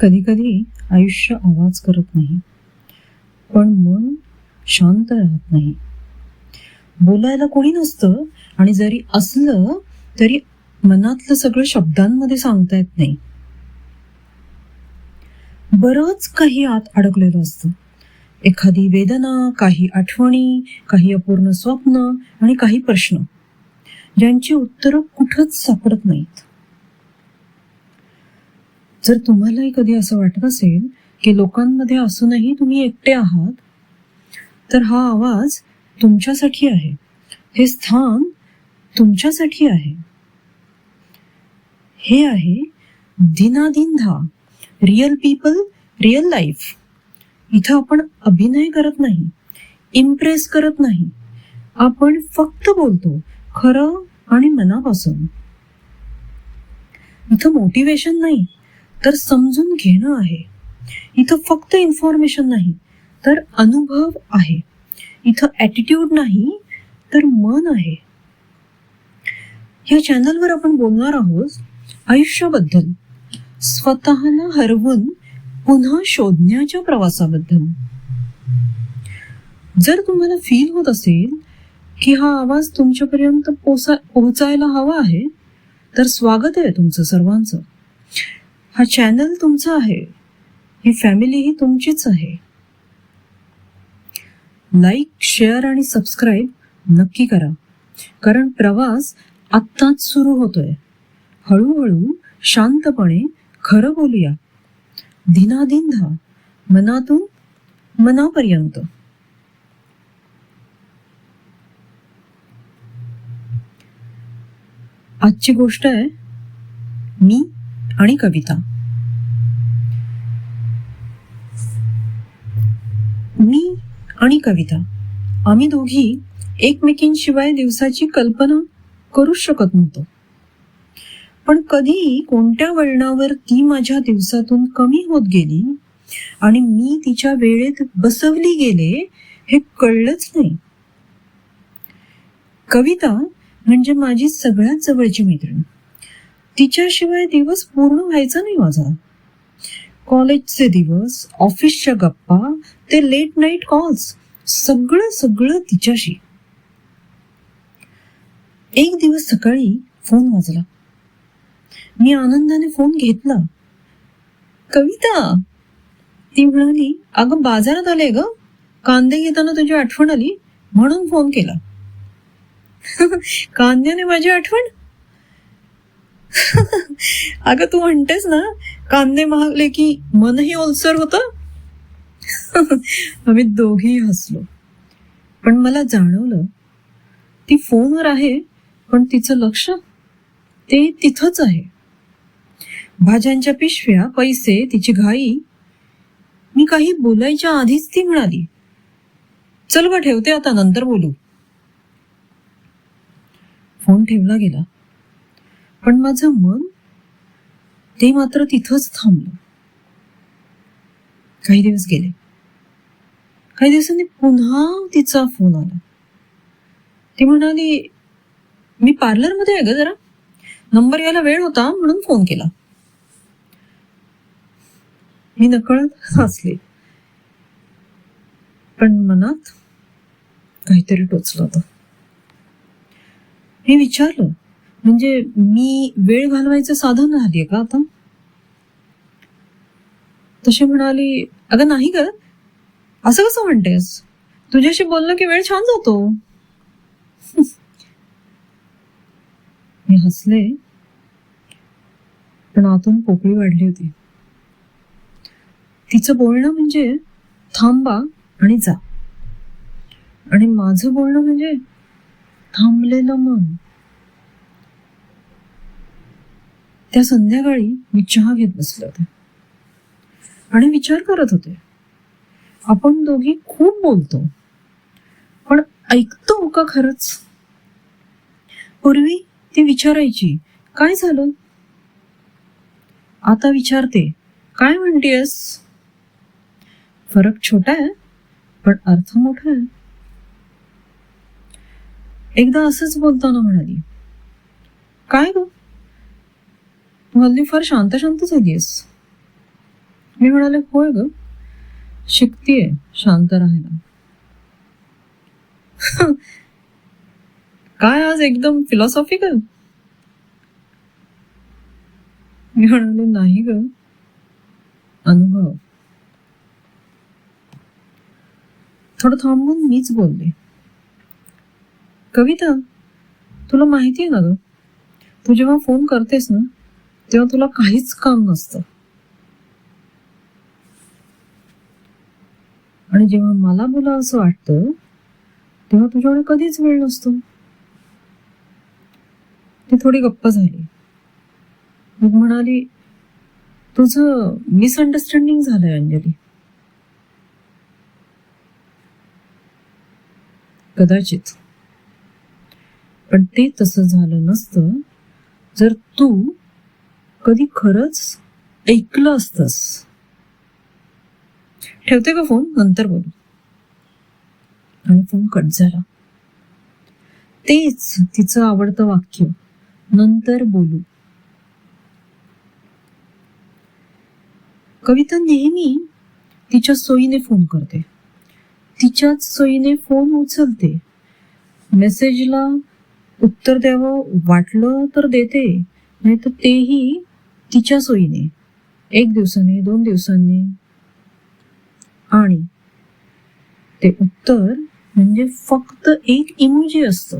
कधी कधी आयुष्य आवाज करत नाही. पण मन शांत राहत नाही. बोलायला कोणी नसतं आणि जरी असलं तरी मनातलं सगळं शब्दांमध्ये सांगता येत नाही. बरंच काही आत अडकलेलं असतं. एखादी वेदना काही आठवणी काही अपूर्ण स्वप्न आणि काही प्रश्न. ज्यांची उत्तरं कुठंच सापडत नाहीत. जर तुम्हालाही कधी असं वाटत असेल की लोकांमध्ये असूनही तुम्ही एकटे आहात तर हा आवाज तुमच्यासाठी आहे. हे स्थान तुमच्यासाठी आहे. हे आहे दिनादिनधा रिअल पीपल रिअल लाईफ इथं आपण अभिनय करत नाही इम्प्रेस करत नाही. आपण फक्त बोलतो खरं आणि मनापासून. इथं मोटिवेशन नाही. तर समजून घेणं आहे. इथं फक्त इन्फॉर्मेशन नाही तर अनुभव आहे. इथं ॲटिट्यूड नाही तर मन आहे. या चॅनलवर आपण बोलणार आहोत आयुष्याबद्दल. स्वतःला हरवून पुन्हा शोधण्याच्या प्रवासाबद्दल. जर तुम्हाला फील होत असेल की हा आवाज तुमच्यापर्यंत पोसा पोहोचायला हवा आहे तर स्वागत आहे तुमचं सर्वांचं. हा चॅनल तुमचा आहे. ही फॅमिली ही तुमचीच आहे. लाईक शेअर आणि सबस्क्राईब नक्की करा. कारण प्रवास आत्ताच सुरू होतोय. हळूहळू शांतपणे खरं बोलूया. दिनादिनधा मनातून मनापर्यंत. आजची गोष्ट आहे मी आणि कविता. मी आणि कविता आम्ही दोघी एकमेकींशिवाय दिवसाची कल्पना करूच शकत नव्हतो. पण कधी कोणत्या वळणावर ती माझ्या दिवसातून कमी होत गेली आणि मी तिच्या वेळेत बसवली गेले हे कळलंच नाही. कविता म्हणजे माझी सगळ्यात जवळची मैत्रीण. तिच्याशिवाय दिवस पूर्ण व्हायचा नाही माझा. कॉलेजचे दिवस ऑफिसच्या गप्पा ते लेट नाईट कॉल्स सगळं सगळं तिच्याशी. एक दिवस सकाळी फोन वाजला. मी आनंदाने फोन घेतला. कविता ती म्हणाली अगं बाजारात आले ग. कांदे घेताना तुझी आठवण आली म्हणून फोन केला. कांद्याने माझी आठवण अगं तू म्हणतेस ना कांदे महागले की मनही ओलसर होत? आम्ही दोघेही हसलो. पण मला जाणवलं ती फोनवर आहे पण तिचं लक्ष ते तिथंच आहे. भाज्यांच्या पिशव्या पैसे तिची घाई. मी काही बोलायच्या आधीच ती म्हणाली चल ग ठेवते आता नंतर बोलू. फोन ठेवला गेला. पण माझं मन ते मात्र तिथंच थांबलं. काही दिवस गेले. काही दिवसांनी पुन्हा तिचा फोन आला. ती म्हणाली मी पार्लरमध्ये आहे ग जरा. नंबर यायला वेळ होता म्हणून फोन केला. मी नकळत हसले. पण मनात काहीतरी टोचलं होतं. मी विचारलं म्हणजे मी वेळ घालवायचं साधन राहिलीये का आता? तशी म्हणाली अगं नाही ग. असं कसं म्हणतेस? तुझ्याशी बोललं की वेळ छान जातो. मी हसले पण आतून पोकळी वाढली होती. तिचं बोलणं म्हणजे थांबा आणि जा. आणि माझं बोलणं म्हणजे थांबलेलं मन. त्या संध्याकाळी मी चहा घेत बसले होते. आणि विचार करत होते. आपण दोघी खूप बोलतो. पण ऐकतो का खरंच? पूर्वी ती विचारायची काय झालं? आता विचारते. काय म्हणतेस फरक छोटा आहे पण अर्थ मोठा आहे. एकदा असंच बोलताना म्हणाली काय ग? हल्ली फार शांत शांत झालीयस. मी म्हणाले होय ग. शिकतीये शांत राहायला. काय आज एकदम फिलॉसॉफिकल मी म्हणाले नाही ग. अनुभव. थोडं थांबून मीच बोलले. कविता तुला माहिती आहे ना ग? तू जेव्हा फोन करतेस ना तेव्हा तुला काहीच काम नसतं. आणि जेव्हा मला बोला असं वाटतं तेव्हा तुझ्याकडे कधीच वेळ नसतो. ती थोडी गप्प झाली. मग म्हणाली तुझं मिसअंडरस्टँडिंग झालंय अंजली. कदाचित. पण ते तसं झालं नसतं. जर तू कधी खरंच ऐकलं असतस? ठेवते का फोन? नंतर बोलू. आणि फोन कट झाला. तेच तिचं आवडतं वाक्य. नंतर बोलू. कविता नेहमी तिच्या सोयीने फोन करते. तिच्याच सोयीने फोन उचलते. मेसेजला उत्तर द्यावं वाटलं तर देते नाही तर तेही तिच्या सोयीने एक दिवसाने दोन दिवसांनी. आणि ते उत्तर म्हणजे फक्त एक इमोजी असतं.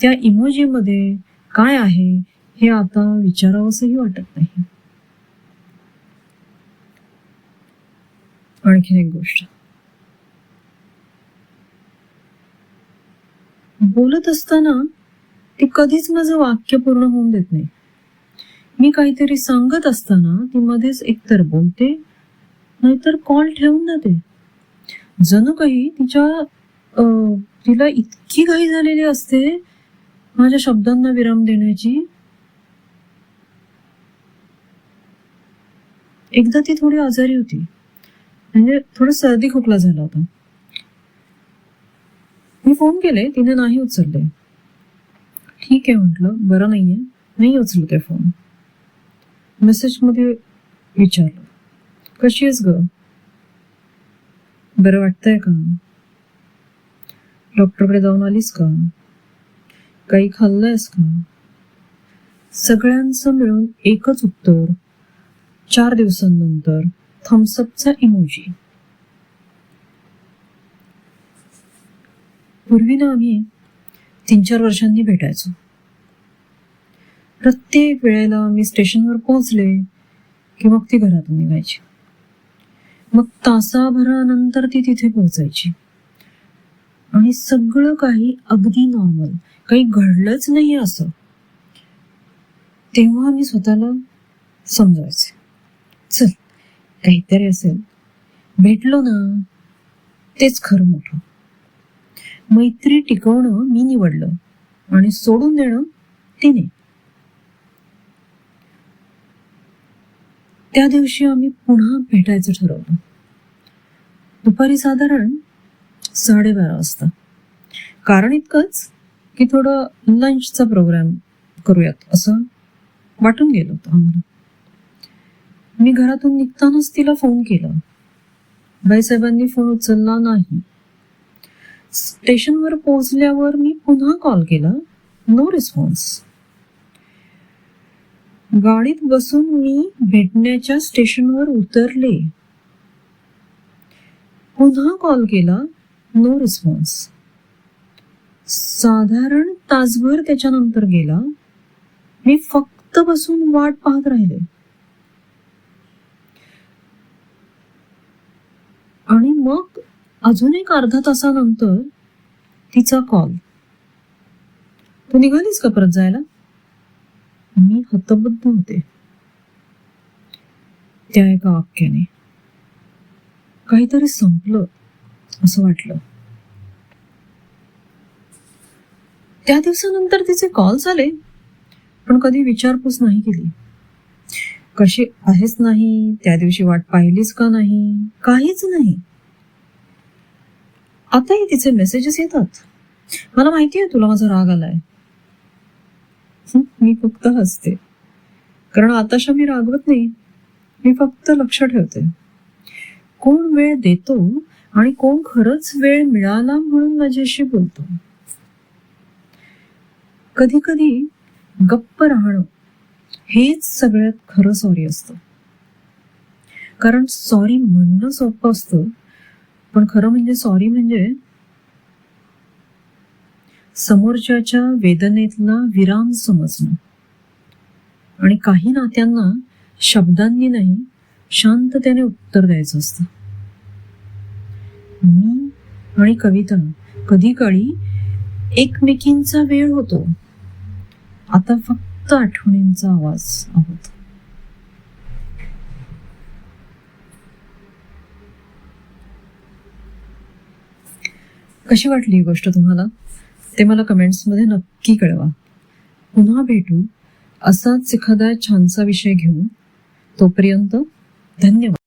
त्या इमोजीमध्ये काय आहे हे आता विचारावंसही वाटत नाही. आणखीन एक गोष्ट. बोलत असताना ती कधीच माझं वाक्य पूर्ण होऊन देत नाही. मी काहीतरी सांगत असताना ती मध्येच एकतर बोलते नाहीतर कॉल ठेवून जाते. जणू काही तिच्या तिला इतकी घाई झालेली असते माझ्या शब्दांना विराम देण्याची. एकदा ती थोडी आजारी होती. म्हणजे थोडं सर्दी खोकला झाला होता. मी फोन केले तिने नाही उचलले. ठीक आहे म्हटलं बरं नाहीये. नाही उचलते फोन मेसेजमध्ये विचारलं कशी आहेस ग? बरं वाटतंय का? डॉक्टरकडे जाऊन आलीस का? काही खाल्लंयस का? सगळ्यांचं मिळून एकच उत्तर चार दिवसांनंतर थम्सअपचा इमोजी पूर्वी ना आम्ही तीन चार वर्षांनी भेटायचो. प्रत्येक वेळेला मी स्टेशनवर पोहोचले की मग ती घरातून निघायची. मग तासाभरानंतर ती तिथे पोहोचायची. आणि सगळं काही अगदी नॉर्मल काही घडलंच नाही असं. तेव्हा मी स्वतःला समजायचे. चल काहीतरी असेल. भेटलो ना तेच खरं मोठं. मैत्री टिकवणं मी निवडलं. आणि सोडून देणं तिने. त्या दिवशी आम्ही पुन्हा भेटायचं ठरवलं. दुपारी साधारण साडेबारा वाजता. कारण इतकंच की थोडं लंचचा प्रोग्राम करूयात असं वाटून गेलं होतं आम्हाला. मी घरातून निघतानाच तिला फोन केला. बाईसाहेबांनी फोन उचलला नाही. स्टेशनवर पोहोचल्यावर मी पुन्हा कॉल केला. नो रिस्पॉन्स गाडीत बसून मी भेटण्याच्या स्टेशनवर उतरले. पुन्हा कॉल केला नो रिस्पॉन्स. साधारण तासभर त्याच्यानंतर गेला. मी फक्त बसून वाट पाहत राहिले. आणि मग अजून एक अर्धा तासानंतर तिचा कॉल. तू निघालीस का परत जायला? मी हतबद्ध होते. त्या एका वाक्याने. काहीतरी संपलं असं वाटलं. त्या दिवसानंतर तिचे कॉल झाले पण कधी विचारपूस नाही केली. कशी आहेच नाही? त्या दिवशी वाट पाहिलीच का नाही? काहीच नाही. आताही तिचे मेसेजेस येतात. मला माहिती आहे तुला माझा राग आलाय. मी फक्त हसते. कारण आताशा मी रागवत नाही. मी फक्त लक्ष ठेवते. कोण वेळ देतो आणि कोण खरंच वेळ मिळाला म्हणून माझ्याशी बोलतो? कधी कधी गप्प राहणं हेच सगळ्यात खरं सॉरी असतं. कारण सॉरी म्हणणं सोपं असतं. पण खरं म्हणजे सॉरी म्हणजे समोरच्याच्या वेदनेतला विराम समजणं. आणि काही नात्यांना शब्दांनी नाही शांततेने उत्तर द्यायचं असतं. मी आणि कविता कधी काळी एकमेकींचा वेळ होतो. आता फक्त आठवणींचा आवाज आहोत. कशी वाटली ही गोष्ट तुम्हाला? ते मला कमेंट्समध्ये नक्की कळवा. पुन्हा भेटू. असाच एखादा छानसा विषय घेऊन. तोपर्यंत धन्यवाद.